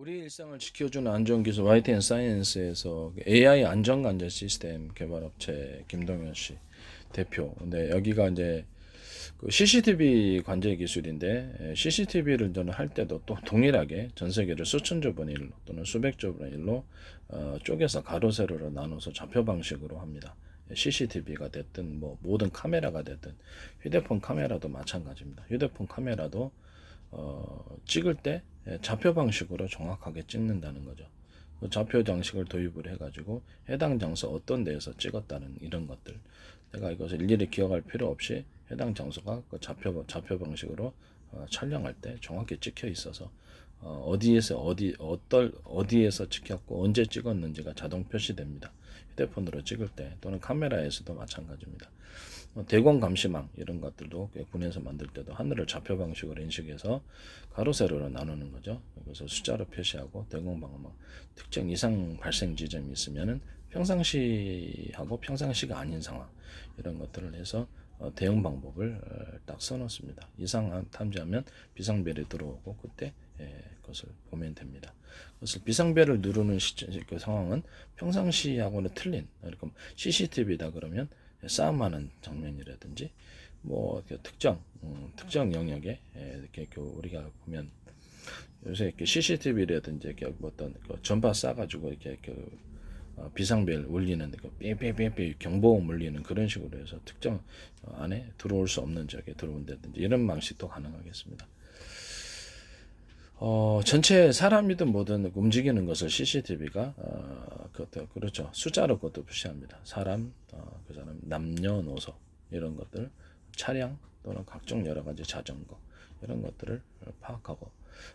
우리 일상을 지켜주는 안전 기술 YTN 사이언스에서 AI 안전 관제 시스템 개발 업체 김동현 씨 대표. 근데 여기가 이제 그 CCTV 관제 기술인데 CCTV를 저는 할 때도 또 동일하게 전 세계를 수천조 번의 일로 또는 수백조 번의 일로 어, 쪼개서 가로 세로로 나눠서 좌표 방식으로 합니다. CCTV가 됐든 뭐 모든 카메라가 됐든 휴대폰 카메라도 마찬가지입니다. 휴대폰 카메라도 어, 찍을 때 좌표 방식으로 정확하게 찍는다는 거죠. 그 좌표 장식을 도입을 해가지고 해당 장소 어떤 데에서 찍었다는 이런 것들 내가 이것을 일일이 기억할 필요 없이 해당 장소가 그 좌표 좌표 방식으로 어, 촬영할 때 정확히 찍혀 있어서 어, 어디에서 어디 어떨 어디에서 찍혔고 언제 찍었는지가 자동 표시됩니다. 휴대폰으로 찍을 때 또는 카메라에서도 마찬가지입니다. 뭐 대공 감시망 이런 것들도 군에서 만들 때도 하늘을 좌표 방식으로 인식해서 가로 세로로 나누는 거죠. 그래서 숫자로 표시하고 대공 방어망 특정 이상 발생 지점이 있으면은 평상시하고 평상시가 아닌 상황 이런 것들을 해서 어, 대응 방법을 어, 딱 써놓습니다. 이상 탐지하면 비상벨이 들어오고 그때 예, 그것을 보면 됩니다. 그것을 비상벨을 누르는 시, 그 상황은 평상시하고는 틀린 그러니까 CCTV다 그러면 싸움하는 장면이라든지 뭐 특정 음, 특정 영역에 예, 이렇게 그 우리가 보면 요새 이렇게 CCTV라든지 이렇게 뭐 어떤 그 전파 쏴가지고 이렇게 그 어, 비상벨 울리는 그 삐삐삐삐 경보음 울리는 그런 식으로 해서 특정 어, 안에 들어올 수 없는 지역에 들어온다든지 이런 방식도 가능하겠습니다. 어, 전체 사람이든 뭐든 움직이는 것을 CCTV가 어, 그것도 그렇죠 숫자로 그것도 표시합니다. 사람, 어, 그 사람 남녀노소 이런 것들, 차량 또는 각종 여러 가지 자전거 이런 것들을 파악하고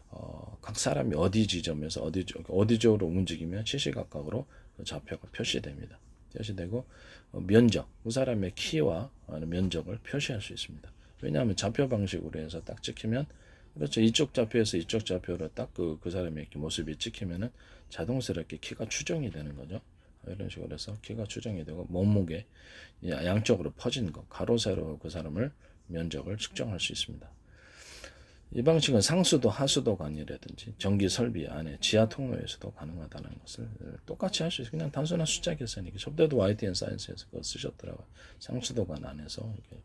어, 각 사람이 어디 지점에서 어디 쪽 어디 쪽으로 움직이면 시시각각으로 그 좌표가 표시됩니다. 표시되고 어, 면적 그 사람의 키와 면적을 표시할 수 있습니다. 왜냐하면 좌표 방식으로 해서 딱 찍히면 그렇죠. 이쪽 좌표에서 이쪽 좌표로 딱 그 그 사람의 모습이 찍히면은 자동스럽게 키가 추정이 되는 거죠. 이런 식으로 해서 키가 추정이 되고 몸무게 양쪽으로 퍼진 거 가로 세로 그 사람을 면적을 측정할 수 있습니다. 이 방식은 상수도 하수도 관이라든지 전기 설비 안에 지하 통로에서도 가능하다는 것을 똑같이 할 수 있어요. 그냥 단순한 숫자 계산이기. 저때도 YTN 사이언스에서 그거 쓰셨더라고요. 상수도관 안에서 이렇게 그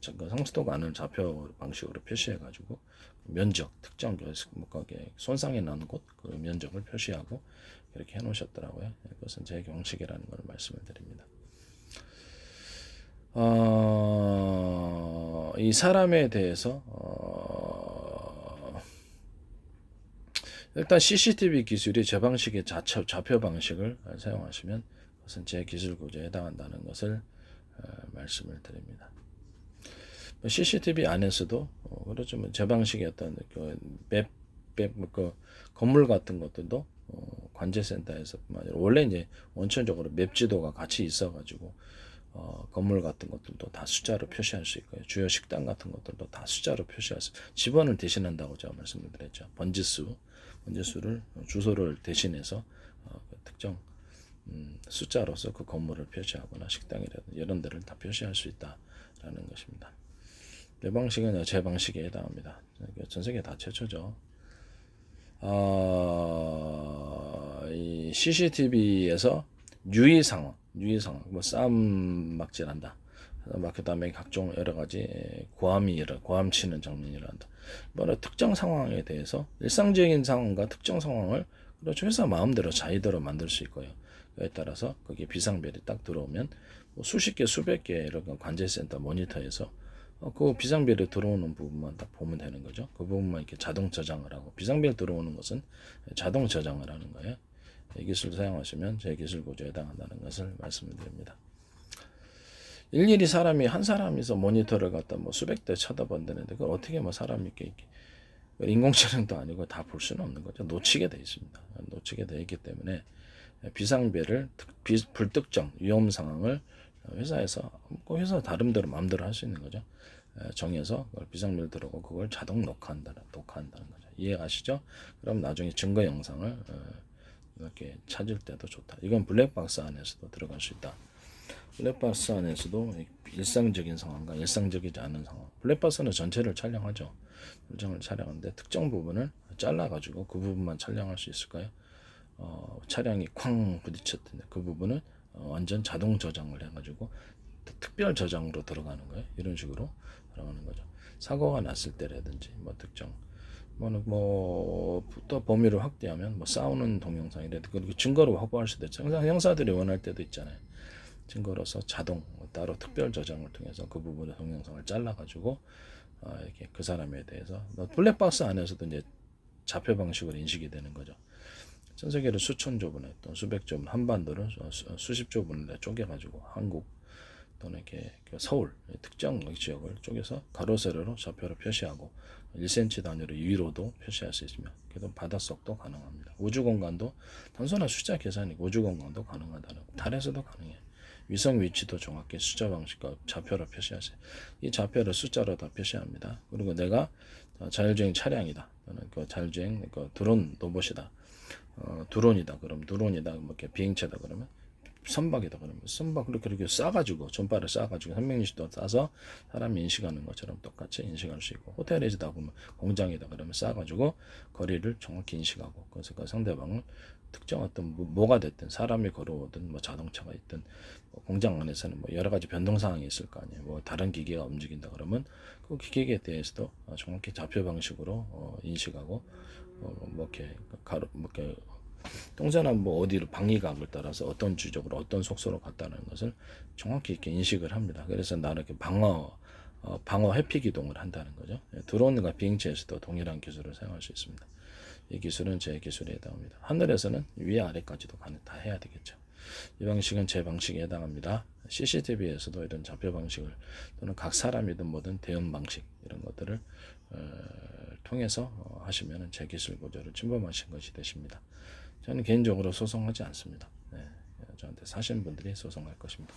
상수도관을 좌표 방식으로 표시해가지고 면적 특정 뭐 거기에 손상이 나는 곳 그 면적을 표시하고 이렇게 해놓으셨더라고요. 그것은 제 경식이라는 걸 말씀을 드립니다. 어, 이 사람에 대해서 어, 일단 CCTV 기술이 제 방식의 좌표, 좌표 방식을 사용하시면 그것은 제 기술 구조에 해당한다는 것을 어, 말씀을 드립니다. CCTV 안에서도 어, 그렇죠. 뭐제 방식의 어떤 그 맵, 맵, 그 건물 같은 것들도 어, 관제센터에서 원래 이제 원천적으로 맵 지도가 같이 있어가지고 어, 건물 같은 것들도 다 숫자로 표시할 수 있고요. 주요 식당 같은 것들도 다 숫자로 표시할 수, 집원을 대신한다고 제가 말씀을 드렸죠. 번지수, 번지수를 주소를 대신해서 어, 그 특정 음, 숫자로서 그 건물을 표시하거나 식당이라든지 이런 데를 다 표시할 수 있다라는 것입니다. 내 방식은 제 방식에 해당합니다. 전 세계 다 최초죠. 어, 이 CCTV에서 유의 상황, 유의 상황, 뭐 싸움 막질한다. 막 그다음에 각종 여러 가지 고함이 일어, 고함 치는 장면이 일어난다. 뭐 특정 상황에 대해서 일상적인 상황과 특정 상황을 그렇죠 회사 마음대로 자의대로 만들 수 있고요. 그에 따라서 거기에 비상벨이 딱 들어오면 뭐 수십 개, 수백 개 이런 관제센터 모니터에서 어, 그 비상벨이 들어오는 부분만 딱 보면 되는 거죠. 그 부분만 이렇게 자동 저장을 하고 비상벨 들어오는 것은 자동 저장을 하는 거예요. 이 기술을 사용하시면 제 기술 구조에 해당한다는 것을 말씀을 드립니다. 일일이 사람이 한 사람이서 모니터를 갖다 뭐 수백 대 쳐다본다는데 그걸 어떻게 뭐 사람이 이렇게, 이렇게 인공지능도 아니고 다 볼 수는 없는 거죠. 놓치게 돼 있습니다. 놓치게 돼 있기 때문에 비상벨을 불특정 위험 상황을 회사에서 그 회사 나름대로 마음대로 할 수 있는 거죠. 정해서 그걸 비상벨 들어오고 그걸 자동 녹화한다는 녹화한다는 거죠. 이해가시죠? 그럼 나중에 증거 영상을 어, 이렇게 찾을 때도 좋다. 이건 블랙박스 안에서도 들어갈 수 있다. 블랙박스 안에서도 일상적인 상황과 일상적이지 않은 상황. 블랙박스는 전체를 촬영하죠. 일정을 촬영하는데 특정 부분을 잘라가지고 그 부분만 촬영할 수 있을까요? 어, 차량이 쾅 부딪혔던데 그 부분은 어, 완전 자동 저장을 해가지고 트- 특별 저장으로 들어가는 거예요. 이런 식으로 들어가는 거죠. 사고가 났을 때라든지 뭐 특정 뭐는 뭐또 범위를 확대하면 뭐 싸우는 동영상이라든지 그리고 증거로 확보할 수도 있죠. 형사, 형사들이 원할 때도 있잖아요. 증거로서 자동 따로 특별 저장을 통해서 그 부분의 동영상을 잘라가지고 어, 이렇게 그 사람에 대해서 뭐 블랙박스 안에서도 이제 좌표 방식으로 인식이 되는 거죠. 전 세계를 수천 조분에 또 수백 조 분 한반도를 수- 수십 조 분에 쪼개가지고 한국 또는 이렇게 그 서울 특정 지역을 쪼개서 가로 세로로 좌표를 표시하고 1cm 단위로 위로도 표시할 수 있으며 그래도 바닷속도 가능합니다. 우주 공간도 단순한 숫자 계산이고 우주 공간도 가능하다는 거. 달에서도 가능해요. 위성 위치도 정확히 숫자 방식과 좌표로 표시하세요. 이 좌표를 숫자로 다 표시합니다. 그리고 내가 어, 자율주행 차량이다. 또는 그 자율주행 그 드론 로봇이다. 어, 드론이다. 그럼 드론이다. 뭐 이렇게 비행체다. 그러면 선박이다. 그러면 선박을 그렇게 싸가지고 전파를 싸가지고 360도 싸서 사람이 인식하는 것처럼 똑같이 인식할 수 있고 호텔이다 보면 공장이다. 그러면 싸가지고 거리를 정확히 인식하고 그래서 그 상대방을 특정 어떤 뭐- 뭐가 됐든 사람이 걸어오든 뭐 자동차가 있든 뭐 공장 안에서는 뭐 여러 가지 변동 상황이 있을 거 아니에요. 뭐 다른 기계가 움직인다 그러면 그 기계에 대해서도 어, 정확히 좌표 방식으로 어, 인식하고 어, 뭐 이렇게 가로 뭐 이렇게 동전은 뭐 어디로 방위각을 따라서 어떤 주적으로 어떤 속도로 갔다는 것을 정확히 이렇게 인식을 합니다. 그래서 나는 이렇게 방어 어, 방어 회피 기동을 한다는 거죠. 예, 드론과 비행체에서도 동일한 기술을 사용할 수 있습니다. 이 기술은 제 기술에 해당합니다. 하늘에서는 위 아래까지도 가능 다 해야 되겠죠. 이 방식은 제 방식에 해당합니다. CCTV에서도 이런 좌표 방식을 또는 각 사람이든 뭐든 대응 방식 이런 것들을 어, 통해서 어, 하시면 제 기술 구조를 침범하신 것이 되십니다. 저는 개인적으로 소송하지 않습니다. 네, 저한테 사신 분들이 소송할 것입니다.